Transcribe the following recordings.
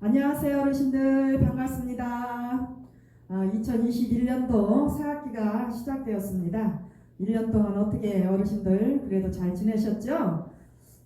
안녕하세요 어르신들 반갑습니다. 2021년도 새학기가 시작되었습니다. 1년 동안 어떻게 어르신들 그래도 잘 지내셨죠?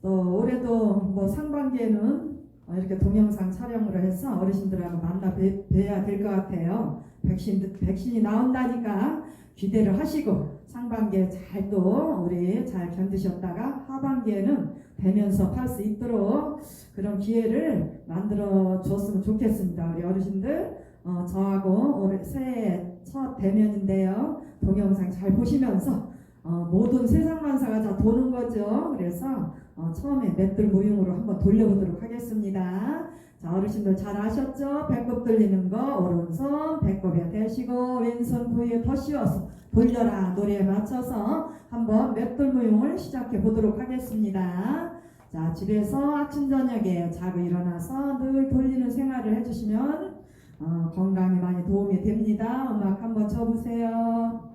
또 올해도 뭐 상반기에는 어, 이렇게 동영상 촬영으로 해서 어르신들하고 만나 뵈, 뵈야 될 것 같아요. 백신, 백신이 나온다니까 기대를 하시고 상반기에 잘 또 우리 잘 견디셨다가 하반기에는 뵈면서 할수 있도록 그런 기회를 만들어 줬으면 좋겠습니다. 우리 어르신들 어, 저하고 올해 새해 첫 대면인데요. 동영상 잘 보시면서 어, 모든 세상 만사가 다 도는 거죠. 그래서 어, 처음에 맷들 모형으로 한번 돌려보도록 하겠습니다. 자 어르신들 잘 아셨죠? 배꼽 들리는 거 오른손 배꼽에 대시고 왼손 부위에 더 씌워서 돌려라 노래에 맞춰서 한번 맷돌 모형을 시작해 보도록 하겠습니다. 자 집에서 아침 저녁에 자고 일어나서 늘 돌리는 생활을 해주시면 어, 건강에 많이 도움이 됩니다. 음악 한번 쳐보세요.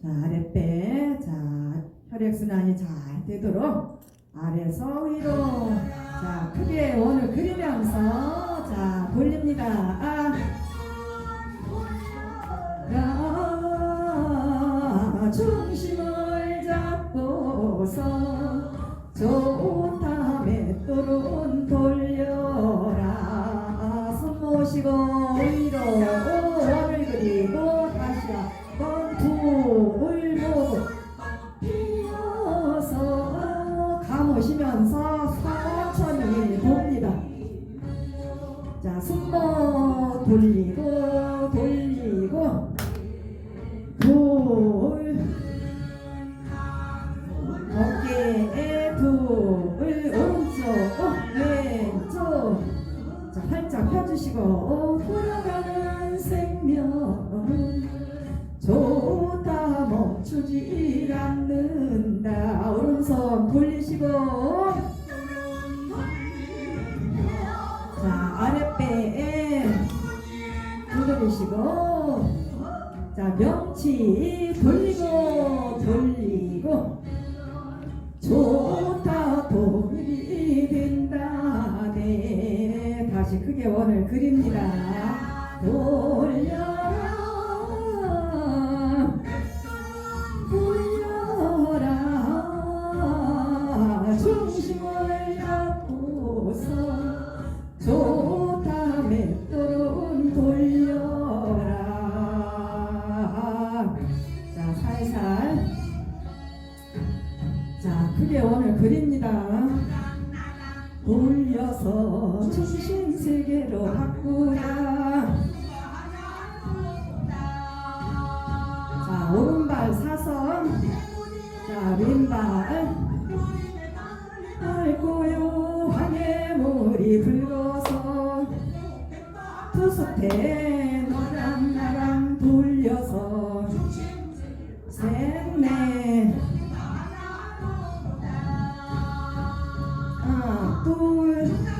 자 아랫배 자 혈액순환이 잘 되도록 아래서 위로 자 크게 원을 그리면서 자 돌립니다. 아. 야, 중심을 잡고서 좋다 맷돌은 돌려라 손 모시고 자 손목 돌리고 돌리고. 돌. 어깨에 둘 오른쪽 왼쪽. 자 활짝 펴주시고. 돌아가는 생명 좋다. 멈추지 않는다. 오른손 돌리시고 자 명치 돌리고 투석대 너랑 나랑 돌려서 둘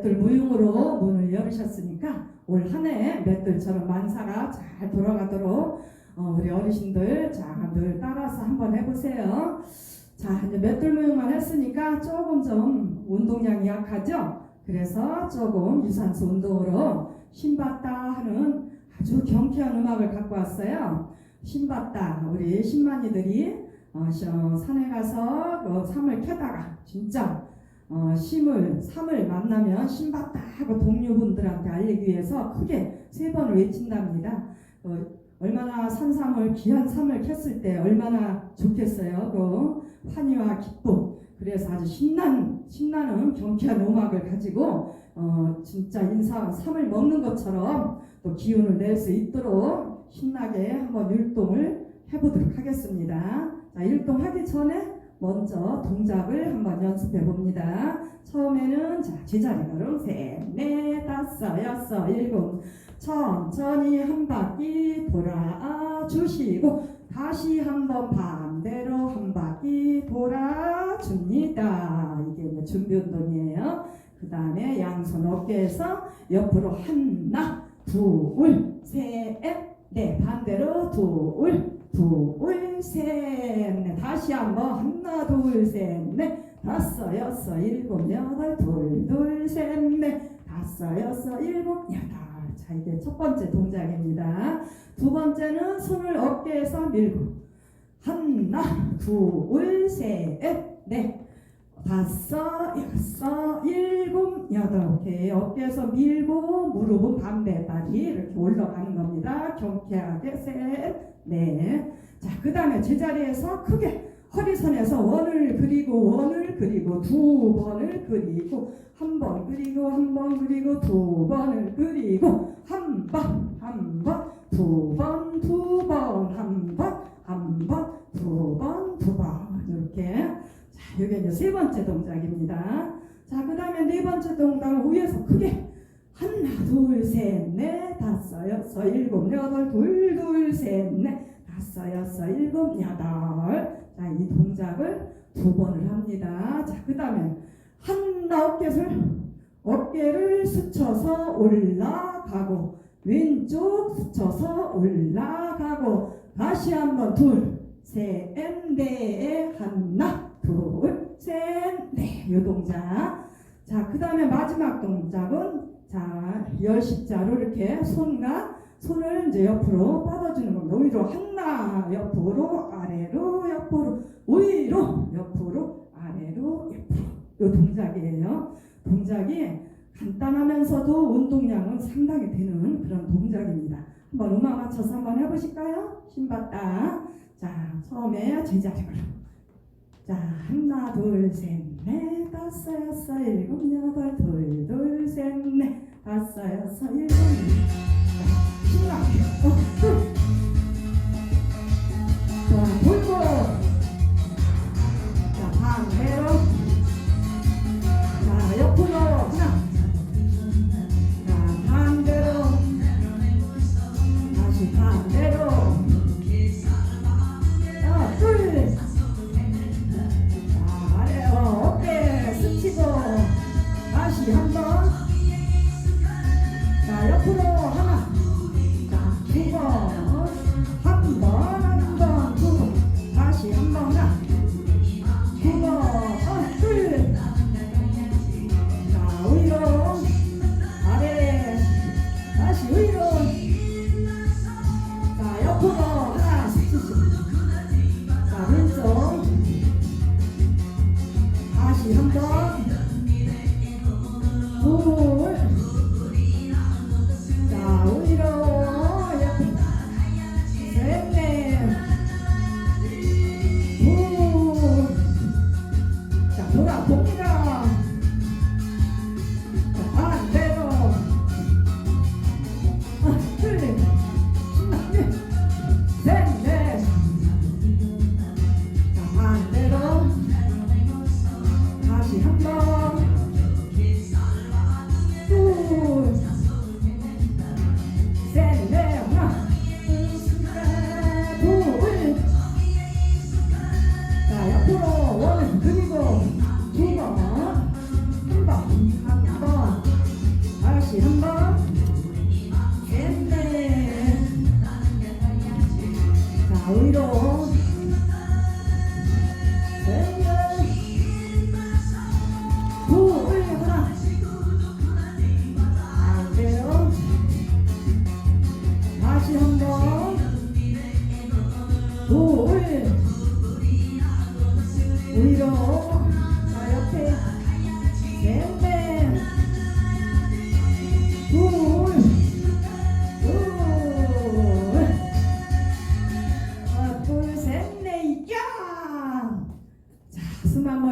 맷돌 무용으로 문을 열으셨으니까 올 한해 맷돌처럼 만사가 잘 돌아가도록 어, 우리 어르신들 자, 늘 따라서 한번 해보세요. 자, 이제 맷돌 무용만 했으니까 조금 좀 운동량이 약하죠? 그래서 조금 유산소 운동으로 신봤다 하는 아주 경쾌한 음악을 갖고 왔어요. 신봤다 우리 신만이들이 어, 시- 어, 산에 가서 그 삼을 캐다가 진짜 어, 심을 삼을 만나면 심봤다 하고 동료분들한테 알리기 위해서 크게 세 번을 외친답니다. 어, 얼마나 산삼을 귀한 삼을 캤을 때 얼마나 좋겠어요. 그 환희와 기쁨. 그래서 아주 신나는 신나는 경쾌한 음악을 가지고 어, 진짜 인사 삼을 먹는 것처럼 또 기운을 낼 수 있도록 신나게 한번 율동을 해보도록 하겠습니다. 자, 율동하기 전에 먼저 동작을 한번 연습해 봅니다. 처음에는 자, 제자리 걸음 셋, 넷, 다섯, 여섯, 일곱 천천히 한 바퀴 돌아 주시고 다시 한번 반대로 한 바퀴 돌아 줍니다. 이게 준비 운동이에요. 그 다음에 양손 어깨에서 옆으로 하나, 둘, 셋, 넷 반대로 둘, 둘, 셋, 넷. 다시 한번 하나, 둘, 셋, 넷. 다섯, 여섯, 일곱, 여덟, 둘, 둘, 셋, 넷. 다섯, 여섯, 일곱, 여덟. 자 이게 첫 번째 동작입니다. 두 번째는 손을 어깨에서 밀고 하나, 둘, 셋, 넷 다섯, 여섯, 일곱, 여덟. 오케이. 어깨에서 밀고 무릎은 반대다리 이렇게 올라가는 겁니다. 경쾌하게 셋, 넷. 자, 그 다음에 제자리에서 크게 허리선에서 원을 그리고 원을 그리고 두 번을 그리고 한 번 그리고 한 번 그리고 두 번을 그리고 한 번, 한 번, 두 번, 두 번, 한 번, 한 번, 두 번, 두 번. 이렇게. 자, 이게 이제 세 번째 동작입니다. 자, 그 다음에 네 번째 동작은 위에서 크게 하나, 둘, 셋, 넷, 다섯, 여섯, 일곱, 여덟, 둘, 둘, 셋, 넷, 다섯, 여섯, 일곱, 여덟. 자, 이 동작을 두 번을 합니다. 자, 그 다음에 하나 어깨를 어깨를 스쳐서 올라가고 왼쪽 스쳐서 올라가고 다시 한번 둘, 셋, 넷, 하나, 둘, 셋, 넷. 이 동작. 자, 그 다음에 마지막 동작은 자, 열 십자로 이렇게 손과 손을 이제 옆으로 뻗어주는 겁니다. 위로 하나, 옆으로, 아래로, 옆으로, 위로, 옆으로, 아래로, 옆으로. 이 동작이에요. 동작이 간단하면서도 운동량은 상당히 되는 그런 동작입니다. 한번 음악 맞춰서 한번 해보실까요? 신봤다. 자, 처음에 제자리 걸음. 자, 하나, 둘, 셋, 넷, 다섯, 여섯, 일곱, 여덟, 둘, 둘, 셋, 넷, 다섯, 여섯, 일곱, 여덟. 자. 어, 돌고. 자, 반대로. 자, 옆으로. 하나. 자, 반대로. 다시 반대로.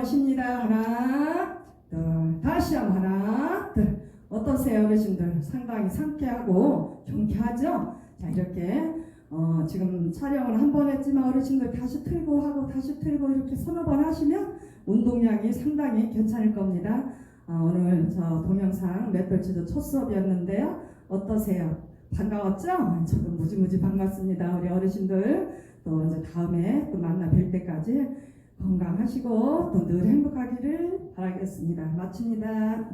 쉽니다. 하나, 둘, 다시 한번 하나, 둘. 어떠세요, 어르신들? 상당히 상쾌하고 경쾌하죠? 자, 이렇게 어, 지금 촬영을 한 번 했지만 어르신들 다시 틀고 하고 다시 틀고 이렇게 서너 번 하시면 운동량이 상당히 괜찮을 겁니다. 어, 오늘 저 동영상 맷돌치도 첫 수업이었는데요. 어떠세요? 반가웠죠? 저도 무지무지 반갑습니다. 우리 어르신들 또 이제 다음에 또 만나 뵐 때까지 건강하시고 또 늘 행복하기를 바라겠습니다. 마칩니다.